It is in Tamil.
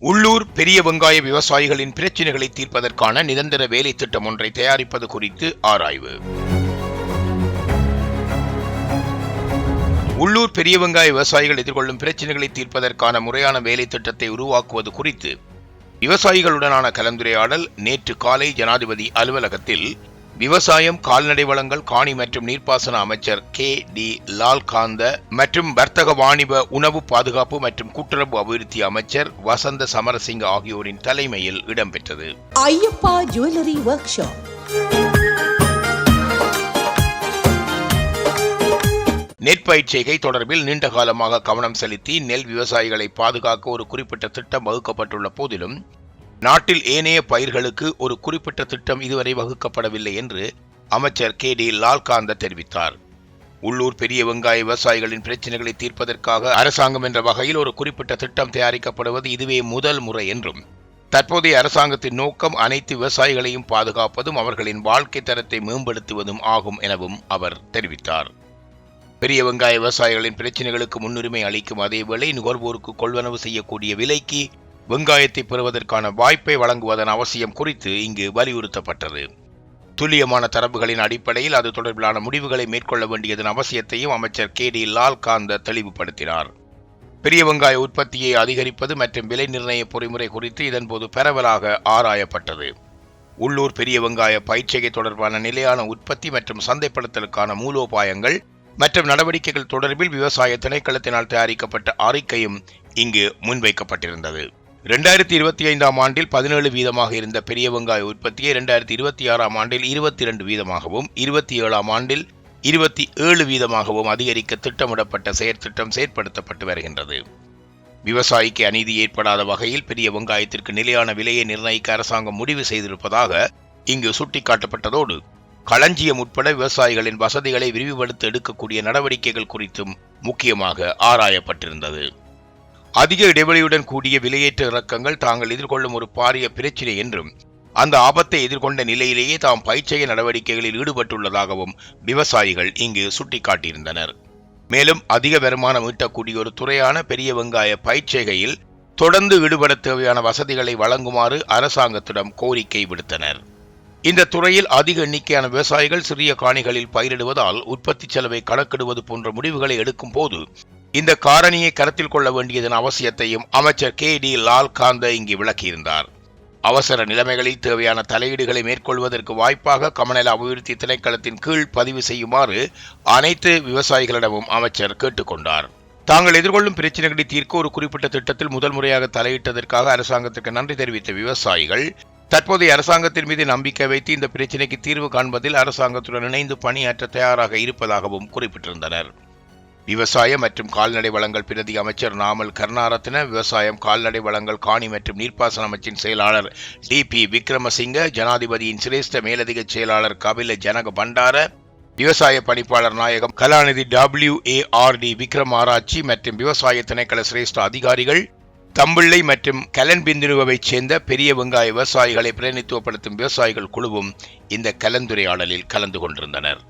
உள்ளூர் பெரிய வெங்காய விவசாயிகளின் பிரச்சினைகளை தீர்ப்பதற்கான நிரந்தர வேலை திட்டம் ஒன்றை தயாரிப்பது குறித்து ஆராய்வு. உள்ளூர் பெரிய வெங்காய விவசாயிகள் எதிர்கொள்ளும் பிரச்சினைகளை தீர்ப்பதற்கான முறையான வேலை திட்டத்தை உருவாக்குவது குறித்து விவசாயிகளுடனான கலந்துரையாடல் நேற்று காலை ஜனாதிபதி அலுவலகத்தில் விவசாயம் கால்நடை வளங்கள் காணி மற்றும் நீர்ப்பாசன அமைச்சர் கே. டி. லால்காந்த மற்றும் வர்த்தக வாணிப உணவு பாதுகாப்பு மற்றும் கூட்டுறவு அபிவிருத்தி அமைச்சர் வசந்த சமரசிங்க ஆகியோரின் தலைமையில் இடம்பெற்றது. ஐயப்பா ஜுவல்லரி ஒர்க் ஷாப் நெற்பயிற்சிகை தொடர்பில் நீண்ட காலமாக கவனம் செலுத்தி நெல் விவசாயிகளை பாதுகாக்க ஒரு குறிப்பிட்ட திட்டம் வகுக்கப்பட்டுள்ள போதிலும் நாட்டில் ஏனைய பயிர்களுக்கு ஒரு குறிப்பிட்ட திட்டம் இதுவரை வகுக்கப்படவில்லை என்று அமைச்சர் கே டி லால்காந்த தெரிவித்தார். உள்ளூர் பெரிய வெங்காய விவசாயிகளின் பிரச்சினைகளை தீர்ப்பதற்காக அரசாங்கம் என்ற வகையில் ஒரு குறிப்பிட்ட திட்டம் தயாரிக்கப்படுவது இதுவே முதல் முறை என்றும் தற்போதைய அரசாங்கத்தின் நோக்கம் அனைத்து விவசாயிகளையும் பாதுகாப்பதும் அவர்களின் வாழ்க்கை தரத்தை மேம்படுத்துவதும் ஆகும் எனவும் அவர் தெரிவித்தார். பெரிய வெங்காய விவசாயிகளின் பிரச்சினைகளுக்கு முன்னுரிமை அளிக்கும் அதேவேளை நுகர்வோருக்கு கொள்வனவு செய்யக்கூடிய விலைக்கு வெங்காயத்தை பெறுவதற்கான வாய்ப்பை வழங்குவதன் அவசியம் குறித்து இங்கு வலியுறுத்தப்பட்டது. துல்லியமான தரவுகளின் அடிப்படையில் அது தொடர்பிலான முடிவுகளை மேற்கொள்ள வேண்டியதன் அவசியத்தையும் அமைச்சர் கே டி லால்காந்த தெளிவுபடுத்தினார். பெரிய வெங்காய உற்பத்தியை அதிகரிப்பது மற்றும் விலை நிர்ணய பொறிமுறை குறித்து இதன்போது பரவலாக ஆராயப்பட்டது. உள்ளூர் பெரிய வெங்காய பயிற்சிகை தொடர்பான நிலையான உற்பத்தி மற்றும் சந்தைப்படுத்தலுக்கான மூலோபாயங்கள் மற்றும் நடவடிக்கைகள் தொடர்பில் விவசாய திணைக்களத்தினால் தயாரிக்கப்பட்ட அறிக்கையும் இங்கு முன்வைக்கப்பட்டிருந்தது. இரண்டாயிரத்தி இருபத்தி ஐந்தாம் ஆண்டில் பதினேழு வீதமாக இருந்த பெரிய வெங்காய உற்பத்தியை இரண்டாயிரத்தி இருபத்தி ஆறாம் ஆண்டில் இருபத்தி இரண்டு வீதமாகவும் இருபத்தி ஏழாம் ஆண்டில் இருபத்தி ஏழு வீதமாகவும் அதிகரிக்க திட்டமிடப்பட்ட செயற்திட்டம் செயற்படுத்தப்பட்டு வருகின்றது. விவசாயிக்கு அநீதி ஏற்படாத வகையில் பெரிய வெங்காயத்திற்கு நிலையான விலையை நிர்ணயிக்க அரசாங்கம் முடிவு செய்திருப்பதாக இங்கு சுட்டிக்காட்டப்பட்டதோடு களஞ்சியம் உட்பட விவசாயிகளின் வசதிகளை விரிவுபடுத்த எடுக்கக்கூடிய நடவடிக்கைகள் குறித்தும் முக்கியமாக ஆராயப்பட்டிருந்தது. அதிக இடைவெளியுடன் கூடிய விலையேற்ற இறக்கங்கள் தாங்கள் எதிர்கொள்ளும் ஒரு பாரிய பிரச்சினை என்றும் அந்த ஆபத்தை எதிர்கொண்ட நிலையிலேயே தாம் பயிற்சிய நடவடிக்கைகளில் ஈடுபட்டுள்ளதாகவும் விவசாயிகள் இங்கு சுட்டிக்காட்டியிருந்தனர். மேலும் அதிக வருமானம் ஈட்டக்கூடிய ஒரு துறையான பெரிய வெங்காய பயிற்சிகையில் தொடர்ந்து ஈடுபட தேவையான வசதிகளை வழங்குமாறு அரசாங்கத்திடம் கோரிக்கை விடுத்தனர். இந்த துறையில் அதிக எண்ணிக்கையான விவசாயிகள் சிறிய காணிகளில் பயிரிடுவதால் உற்பத்தி செலவை கணக்கிடுவது போன்ற முடிவுகளை எடுக்கும் போது இந்த காரணியை கருத்தில் கொள்ள வேண்டியதன் அவசியத்தையும் அமைச்சர் கே டி லால்காந்த இங்கு விளக்கியிருந்தார். அவசர நிலைமைகளில் தேவையான தலையீடுகளை மேற்கொள்வதற்கு வாய்ப்பாக கமநல அபிவிருத்தி திணைக்களத்தின் கீழ் பதிவு செய்யுமாறு அனைத்து விவசாயிகளிடமும் அமைச்சர் கேட்டுக்கொண்டார் தாங்கள் எதிர்கொள்ளும் பிரச்சனைகளை தீர்க்க ஒரு குறிப்பிட்ட திட்டத்தில் முதல் முறையாக தலையிட்டதற்காக அரசாங்கத்திற்கு நன்றி தெரிவித்த விவசாயிகள் தற்போதைய அரசாங்கத்தின் மீது நம்பிக்கை வைத்து இந்த பிரச்சினைக்கு தீர்வு காண்பதில் அரசாங்கத்துடன் இணைந்து பணியாற்ற தயாராக இருப்பதாகவும் குறிப்பிட்டிருந்தனர். விவசாய மற்றும் கால்நடை வளங்கள் பிரதி அமைச்சர் நாமல் கருணாரத்ன விவசாயம் கால்நடை வளங்கள் காணி மற்றும் நீர்ப்பாசன அமைச்சின் செயலாளர் டி பி விக்ரமசிங்க ஜனாதிபதியின் சிரேஷ்ட மேலதிக செயலாளர் கபில ஜனக பண்டார விவசாய பணிப்பாளர் நாயகம் கலாநிதி W A R D Vikram ஆராய்ச்சி மற்றும் விவசாய திணைக்கள சிரேஷ்ட அதிகாரிகள் தம்பிள்ளை மற்றும் கலன்பிந்துருவைச் சேர்ந்த பெரிய வெங்காய விவசாயிகளை பிரதிநிதித்துவப்படுத்தும் விவசாயிகள் குழுவும் இந்த கலந்துரையாடலில் கலந்து கொண்டிருந்தனர்.